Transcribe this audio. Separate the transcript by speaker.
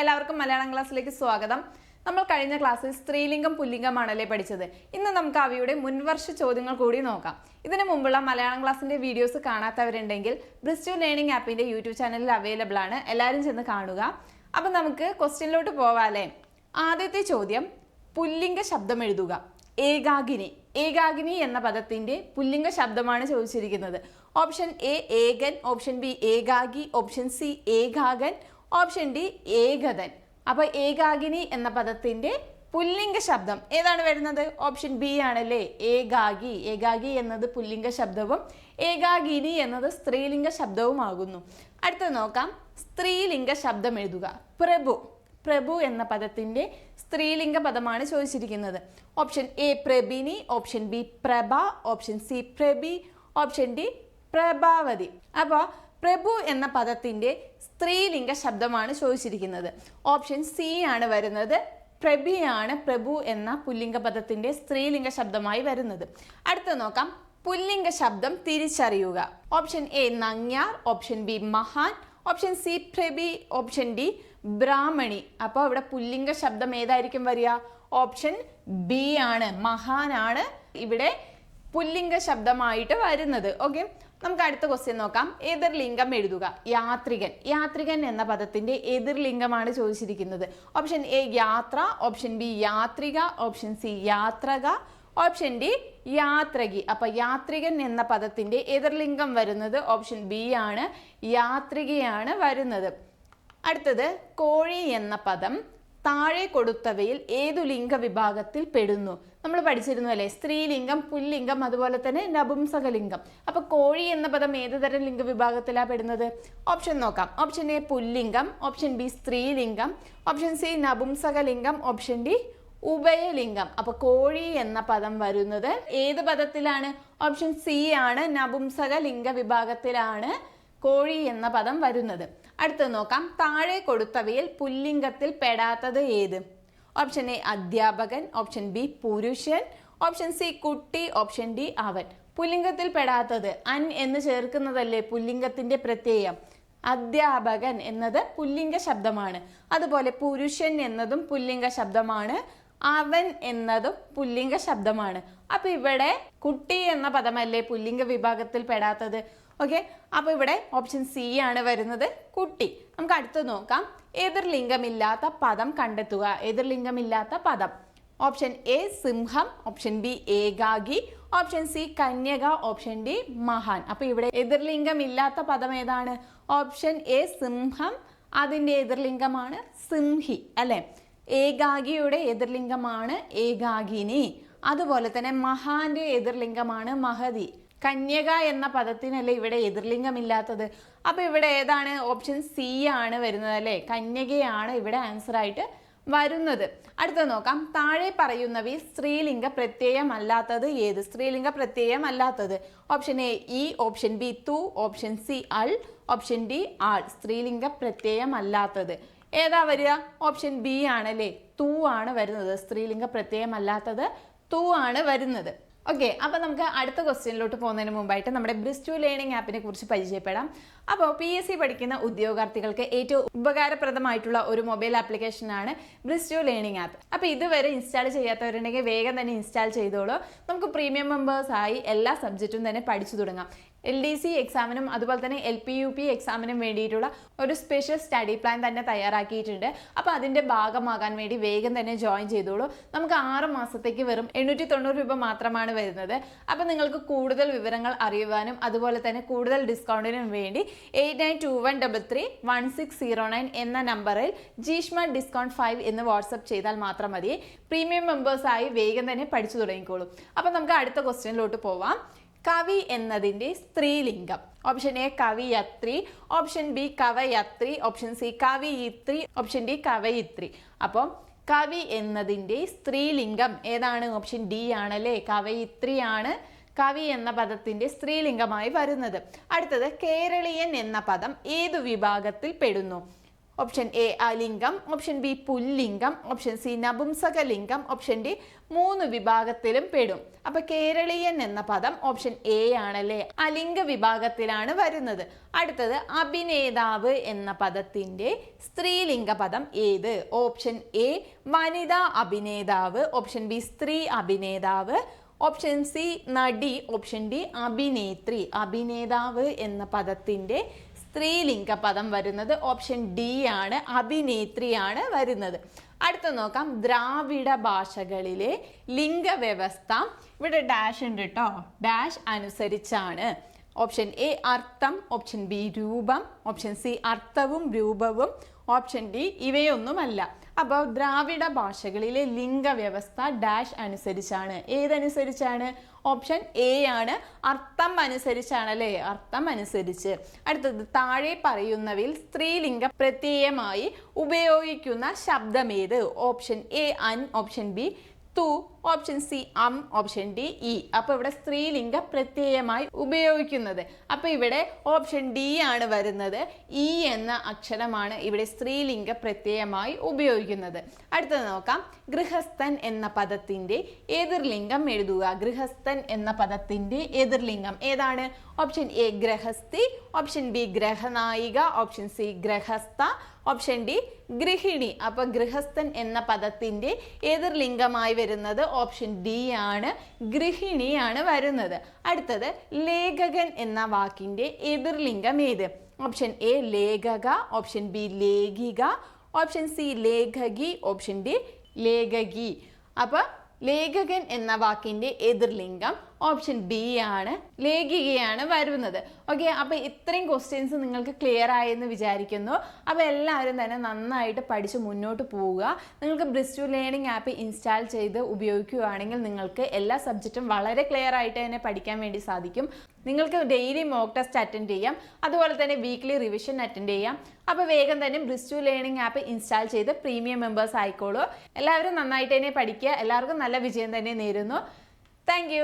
Speaker 1: എല്ലാവർക്കും മലയാളം ക്ലാസ്സിലേക്ക് സ്വാഗതം. നമ്മൾ കഴിഞ്ഞ ക്ലാസ്സിൽ സ്ത്രീലിംഗം പുല്ലിംഗമാണല്ലേ പഠിച്ചത്. ഇന്ന് നമുക്ക് അവയുടെ മുൻവർഷ ചോദ്യങ്ങൾ കൂടി നോക്കാം. ഇതിനു മുമ്പുള്ള മലയാളം ക്ലാസ്സിന്റെ വീഡിയോസ് കാണാത്തവരുണ്ടെങ്കിൽ ബ്രിസ്റ്റു ലേണിംഗ് ആപ്പിന്റെ യൂട്യൂബ് ചാനലിൽ അവൈലബിൾ ആണ്. എല്ലാവരും ചെന്ന് കാണുക. അപ്പം നമുക്ക് ക്വസ്റ്റ്യനിലോട്ട് പോവാല്ലേ ആദ്യത്തെ ചോദ്യം പുല്ലിംഗ ശബ്ദം എഴുതുക. ഏകാഗിനി. ഏകാഗിനി എന്ന പദത്തിന്റെ പുല്ലിംഗ ശബ്ദമാണ് ചോദിച്ചിരിക്കുന്നത്. ഓപ്ഷൻ എ ഏകൻ ഓപ്ഷൻ ബി ഏകാഗി ഓപ്ഷൻ സി ഏകാകൻ ഓപ്ഷൻ ഡി ഏകതൻ. അപ്പൊ ഏകാഗിനി എന്ന പദത്തിന്റെ പുല്ലിംഗ ശബ്ദം. ഏതാണ് വരുന്നത്? ഓപ്ഷൻ ബി ആണല്ലേ. ഏകാഗി. ഏകാഗി എന്നത് പുല്ലിംഗ ശബ്ദവും ഏകാഗിനി എന്നത് സ്ത്രീലിംഗ ശബ്ദവുമാകുന്നു. അടുത്തത് നോക്കാം. സ്ത്രീലിംഗ ശബ്ദം എഴുതുക. പ്രഭു. പ്രഭു എന്ന പദത്തിന്റെ സ്ത്രീലിംഗ പദമാണ് ചോദിച്ചിരിക്കുന്നത്. ഓപ്ഷൻ എ പ്രഭിനി ഓപ്ഷൻ ബി പ്രഭ ഓപ്ഷൻ സി പ്രഭി ഓപ്ഷൻ ഡി പ്രഭാവതി. അപ്പോൾ പ്രഭു എന്ന പദത്തിന്റെ സ്ത്രീലിംഗ ശബ്ദമാണ് ചോദിച്ചിരിക്കുന്നത്. ഓപ്ഷൻ സി ആണ് വരുന്നത്. പ്രഭിയാണ് പ്രഭു എന്ന പുല്ലിംഗ പദത്തിന്റെ സ്ത്രീലിംഗ ശബ്ദമായി വരുന്നത്. അടുത്ത നോക്കാം. പുല്ലിംഗ ശബ്ദം തിരിച്ചറിയുക. ഓപ്ഷൻ എ നങ്ങ്യാർ ഓപ്ഷൻ ബി മഹാൻ ഓപ്ഷൻ സി പ്രഭി ഓപ്ഷൻ ഡി ബ്രാഹ്മണി. അപ്പോൾ ഇവിടെ പുല്ലിംഗ ശബ്ദം ഏതായിരിക്കും വരിക? ഓപ്ഷൻ ബി ആണ് മഹാനാണ് ഇവിടെ പുല്ലിംഗ ശബ്ദമായിട്ട് വരുന്നത്. ഓക്കെ. നമുക്ക് അടുത്ത ക്വസ്റ്റ്യൻ നോക്കാം. എതിർലിംഗം എഴുതുക. യാത്രികൻ. യാത്രികൻ എന്ന പദത്തിന്റെ എതിർലിംഗമാണ് ചോദിച്ചിരിക്കുന്നത്. ഓപ്ഷൻ എ യാത്ര. ഓപ്ഷൻ ബി യാത്രിക. ഓപ്ഷൻ സി യാത്രക. ഓപ്ഷൻ ഡി യാത്രകി. അപ്പൊ യാത്രികൻ എന്ന പദത്തിന്റെ എതിർലിംഗം വരുന്നത് ഓപ്ഷൻ ബി ആണ്. യാത്രികയാണ് വരുന്നത്. അടുത്തത് കോഴി എന്ന പദം താഴെ കൊടുത്തവയിൽ ഏതു ലിംഗ വിഭാഗത്തിൽ പെടുന്നു? നമ്മൾ പഠിച്ചിരുന്നു അല്ലേ സ്ത്രീലിംഗം പുല്ലിംഗം അതുപോലെ തന്നെ നപുംസകലിംഗം. അപ്പൊ കോഴി എന്ന പദം ഏത് തരം വിഭാഗത്തിലാണ് പെടുന്നത്? ഓപ്ഷൻ നോക്കാം. ഓപ്ഷൻ എ പുല്ലിംഗം ഓപ്ഷൻ ബി സ്ത്രീലിംഗം ഓപ്ഷൻ സി നപുംസകലിംഗം ഓപ്ഷൻ ഡി ഉഭയലിംഗം. അപ്പൊ കോഴി എന്ന പദം വരുന്നത് ഏത് പദത്തിലാണ്? ഓപ്ഷൻ സി ആണ് നപുംസക ലിംഗ വിഭാഗത്തിലാണ് കോഴി എന്ന പദം വരുന്നത്. അടുത്തത് നോക്കാം. താഴെ കൊടുത്തവയിൽ പുല്ലിംഗത്തിൽ പെടാത്തത് ഏത്? ഓപ്ഷൻ എ അധ്യാപകൻ ഓപ്ഷൻ ബി പുരുഷൻ ഓപ്ഷൻ സി കുട്ടി ഓപ്ഷൻ ഡി അവൻ. പുല്ലിംഗത്തിൽ പെടാത്തത് അൻ എന്ന് ചേർക്കുന്നതല്ലേ പുല്ലിംഗത്തിന്റെ പ്രത്യയം? അധ്യാപകൻ എന്നത് പുല്ലിംഗ ശബ്ദമാണ്. അതുപോലെ പുരുഷൻ എന്നതും പുല്ലിംഗ ശബ്ദമാണ്. അവൻ എന്നതും പുല്ലിംഗ ശബ്ദമാണ്. അപ്പൊ ഇവിടെ കുട്ടി എന്ന പദമല്ലേ പുല്ലിംഗ വിഭാഗത്തിൽ പെടാത്തത്? ഓക്കെ അപ്പോൾ ഇവിടെ ഓപ്ഷൻ സി ആണ് വരുന്നത് കുട്ടി. നമുക്ക് അടുത്ത് നോക്കാം. എതിർലിംഗമില്ലാത്ത പദം കണ്ടെത്തുക. എതിർലിംഗമില്ലാത്ത പദം. ഓപ്ഷൻ എ സിംഹം. ഓപ്ഷൻ ബി ഏകാഗി ഓപ്ഷൻ സി കന്യക. ഓപ്ഷൻ ഡി മഹാൻ. അപ്പോൾ ഇവിടെ എതിർലിംഗമില്ലാത്ത പദം ഏതാണ്? ഓപ്ഷൻ എ സിംഹം. അതിന്റെ എതിർലിംഗമാണ് സിംഹി അല്ലെ? ഏകാഗിയുടെ എതിർലിംഗമാണ് ഏകാഗിനി. അതുപോലെ തന്നെ മഹാന്റെ എതിർലിംഗമാണ് മഹതി. കന്യക എന്ന പദത്തിനല്ലേ ഇവിടെ എതിർലിംഗമില്ലാത്തത്? അപ്പോൾ ഇവിടെ ഏതാണ്? ഓപ്ഷൻ സി ആണ് വരുന്നത് അല്ലേ? കന്യകയാണ് ഇവിടെ ആൻസർ ആയിട്ട് വരുന്നത്. അടുത്ത നോക്കാം. താഴെ പറയുന്നവയിൽ സ്ത്രീലിംഗ പ്രത്യയമല്ലാത്തത് ഏത്? സ്ത്രീലിംഗ പ്രത്യയമല്ലാത്തത്. ഓപ്ഷൻ എ ഇ ഓപ്ഷൻ ബി തു ഓപ്ഷൻ സി അൾ ഓപ്ഷൻ ഡി ആൾ. സ്ത്രീലിംഗ പ്രത്യയമല്ലാത്തത്. ഏതാ വരിക? ഓപ്ഷൻ ബി ആണല്ലേ? തു ആണ് വരുന്നത്. സ്ത്രീലിംഗ പ്രത്യയമല്ലാത്തത് തു ആണ് വരുന്നത്. ഓക്കെ അപ്പോൾ നമുക്ക് അടുത്ത ക്വസ്റ്റ്യനിലോട്ട് പോകുന്നതിന് മുമ്പായിട്ട് നമ്മുടെ ബ്രിസ്റ്റു ലേണിംഗ് ആപ്പിനെ കുറിച്ച് പരിചയപ്പെടാം. അപ്പോൾ പി എസ് സി പഠിക്കുന്ന ഉദ്യോഗാർത്ഥികൾക്ക് ഏറ്റവും ഉപകാരപ്രദമായിട്ടുള്ള ഒരു മൊബൈൽ ആപ്ലിക്കേഷനാണ് ബ്രിസ്റ്റു ലേണിംഗ് ആപ്പ് അപ്പോൾ ഇതുവരെ ഇൻസ്റ്റാൾ ചെയ്യാത്തവരുണ്ടെങ്കിൽ വേഗം തന്നെ ഇൻസ്റ്റാൾ ചെയ്തോളൂ. നമുക്ക് പ്രീമിയം മെമ്പേഴ്സായി എല്ലാ സബ്ജക്റ്റും തന്നെ പഠിച്ചു തുടങ്ങാം. എൽ ഡി സി എക്സാമിനും അതുപോലെ തന്നെ എൽ പി യു പി എക്സാമിനും വേണ്ടിയിട്ടുള്ള ഒരു സ്പെഷ്യൽ സ്റ്റഡി പ്ലാൻ തന്നെ തയ്യാറാക്കിയിട്ടുണ്ട്. അപ്പോൾ അതിന്റെ ഭാഗമാകാൻ വേണ്ടി വേഗം തന്നെ ജോയിൻ ചെയ്തോളൂ. നമുക്ക് ആറ് മാസത്തേക്ക് വെറും എണ്ണൂറ്റി തൊണ്ണൂറ് രൂപ മാത്രമാണ് വരുന്നത്. അപ്പോൾ നിങ്ങൾക്ക് കൂടുതൽ വിവരങ്ങൾ അറിയുവാനും അതുപോലെ തന്നെ കൂടുതൽ ഡിസ്കൗണ്ടിനും വേണ്ടി eight nine two one double three one six zero nine എന്ന നമ്പറിൽ ജീഷ്മ ഡിസ്കൗണ്ട് ഫൈവ് എന്ന് വാട്സപ്പ് ചെയ്താൽ മാത്രം മതി. പ്രീമിയം മെമ്പേഴ്സായി വേഗം തന്നെ പഠിച്ചു തുടങ്ങിക്കോളൂ. അപ്പോൾ നമുക്ക് അടുത്ത ക്വസ്റ്റ്യനിലോട്ട് പോവാം. കവി എന്നതിന്റെ സ്ത്രീലിംഗം. ഓപ്ഷൻ എ കവിയത്രി. ഓപ്ഷൻ ബി കവയത്രി. ഓപ്ഷൻ സി കവിയിത്രി. ഓപ്ഷൻ ഡി കവയിത്രി. അപ്പം കവി എന്നതിന്റെ സ്ത്രീലിംഗം ഏതാണ്? ഓപ്ഷൻ ഡി ആണല്ലേ? കവയിത്രിയാണ് കവി എന്ന പദത്തിന്റെ സ്ത്രീലിംഗമായി വരുന്നത്. അടുത്തത് കേരളീയൻ എന്ന പദം ഏതു വിഭാഗത്തിൽ പെടുന്നു? ഓപ്ഷൻ എ അലിംഗം ഓപ്ഷൻ ബി പുല്ലിംഗം. ഓപ്ഷൻ സി നപുംസകലിംഗം. ഓപ്ഷൻ ഡി മൂന്ന് വിഭാഗത്തിലും പെടും. അപ്പൊ കേരളീയൻ എന്ന പദം ഓപ്ഷൻ എ ആണല്ലേ? അലിംഗ വിഭാഗത്തിലാണ് വരുന്നത്. അടുത്തത് അഭിനേതാവ് എന്ന പദത്തിന്റെ സ്ത്രീലിംഗ പദം ഏത്? ഓപ്ഷൻ എ വനിതാ അഭിനേതാവ്. ഓപ്ഷൻ ബി സ്ത്രീ അഭിനേതാവ്. ഓപ്ഷൻ സി നടി. ഓപ്ഷൻ ഡി അഭിനേത്രി. അഭിനേതാവ് എന്ന പദത്തിന്റെ സ്ത്രീലിംഗ പദം വരുന്നത് ഓപ്ഷൻ ഡി ആണ് അഭിനേത്രിയാണ് വരുന്നത്. അടുത്ത നോക്കാം. ദ്രാവിഡ ഭാഷകളിലെ ലിംഗവ്യവസ്ഥ. ഇവിടെ ഡാഷ് ഉണ്ട് കേട്ടോ ഡാഷ് അനുസരിച്ചാണ്. ഓപ്ഷൻ എ അർത്ഥം. ഓപ്ഷൻ ബി രൂപം. ഓപ്ഷൻ സി അർത്ഥവും രൂപവും. ഓപ്ഷൻ ഡി ഇവയൊന്നുമല്ല. അപ്പോൾ ദ്രാവിഡ ഭാഷകളിലെ ലിംഗവ്യവസ്ഥ ഡാഷ് അനുസരിച്ചാണ്. ഏതനുസരിച്ചാണ്? ഓപ്ഷൻ എ ആണ്. അർത്ഥം അനുസരിച്ചാണല്ലേ? അർത്ഥം അനുസരിച്ച്. അടുത്തത് താഴെ പറയുന്നവയിൽ സ്ത്രീലിംഗ പ്രത്യയമായി ഉപയോഗിക്കുന്ന ശബ്ദമേത്? ഓപ്ഷൻ എ അൻ ഓപ്ഷൻ ബി തു ഓപ്ഷൻ സി അം ഓപ്ഷൻ ഡി ഇ അപ്പോൾ ഇവിടെ സ്ത്രീലിംഗ പ്രത്യയമായി ഉപയോഗിക്കുന്നത്. അപ്പോൾ ഇവിടെ ഓപ്ഷൻ ഡി ആണ് വരുന്നത്. ഇ എന്ന അക്ഷരമാണ് ഇവിടെ സ്ത്രീലിംഗ പ്രത്യയമായി ഉപയോഗിക്കുന്നത്. അടുത്തത് നോക്കാം. ഗൃഹസ്ഥൻ എന്ന പദത്തിന്റെ എതിർലിംഗം എഴുതുക. ഗൃഹസ്ഥൻ എന്ന പദത്തിന്റെ എതിർലിംഗം ഏതാണ്? ഓപ്ഷൻ എ ഗ്രഹസ്ഥി ഓപ്ഷൻ ബി ഗ്രഹനായിക ഓപ്ഷൻ സി ഗ്രഹസ്ഥ ഓപ്ഷൻ ഡി ഗൃഹിണി അപ്പൊ ഗൃഹസ്ഥൻ എന്ന പദത്തിന്റെ എതിർലിംഗമായി വരുന്നത് ഓപ്ഷൻ ഡി ആണ്. ഗൃഹിണിയാണ് വരുന്നത്. അടുത്തത് ലേഖകൻ എന്ന വാക്കിന്റെ എതിർലിംഗം ഏത്? ഓപ്ഷൻ എ ലേഖക. ഓപ്ഷൻ ബി ലേഖിക. ഓപ്ഷൻ സി ലേഖകി. ഓപ്ഷൻ ഡി ലേഖകി. അപ്പൊ ലേഖകൻ എന്ന വാക്കിന്റെ എതിർലിംഗം ഓപ്ഷൻ ബി ആണ് ലേഖികയാണ് വരുന്നത്. ഓക്കെ അപ്പോൾ ഇത്രയും ക്വസ്റ്റ്യൻസ് നിങ്ങൾക്ക് ക്ലിയർ ആയെന്ന് വിചാരിക്കുന്നു. അപ്പോൾ എല്ലാവരും തന്നെ നന്നായിട്ട് പഠിച്ച് മുന്നോട്ട് പോവുക. നിങ്ങൾക്ക് ബ്രിസ്റ്റു ലേണിംഗ് ആപ്പ് ഇൻസ്റ്റാൾ ചെയ്ത് ഉപയോഗിക്കുകയാണെങ്കിൽ നിങ്ങൾക്ക് എല്ലാ സബ്ജക്റ്റും വളരെ ക്ലിയർ ആയിട്ട് തന്നെ പഠിക്കാൻ വേണ്ടി സാധിക്കും. നിങ്ങൾക്ക് ഡെയിലി മോക്ക് ടെസ്റ്റ് അറ്റൻഡ് ചെയ്യാം. അതുപോലെ തന്നെ വീക്ക്ലി റിവിഷൻ അറ്റൻഡ് ചെയ്യാം. അപ്പോൾ വേഗം തന്നെ ബ്രിസ്റ്റു ലേണിംഗ് ആപ്പ് ഇൻസ്റ്റാൾ ചെയ്ത് പ്രീമിയം മെമ്പേഴ്സ് ആയിക്കോളൂ. എല്ലാവരും നന്നായിട്ട് തന്നെ പഠിക്കുക. എല്ലാവർക്കും നല്ല വിജയം തന്നെ നേരുന്നു. താങ്ക്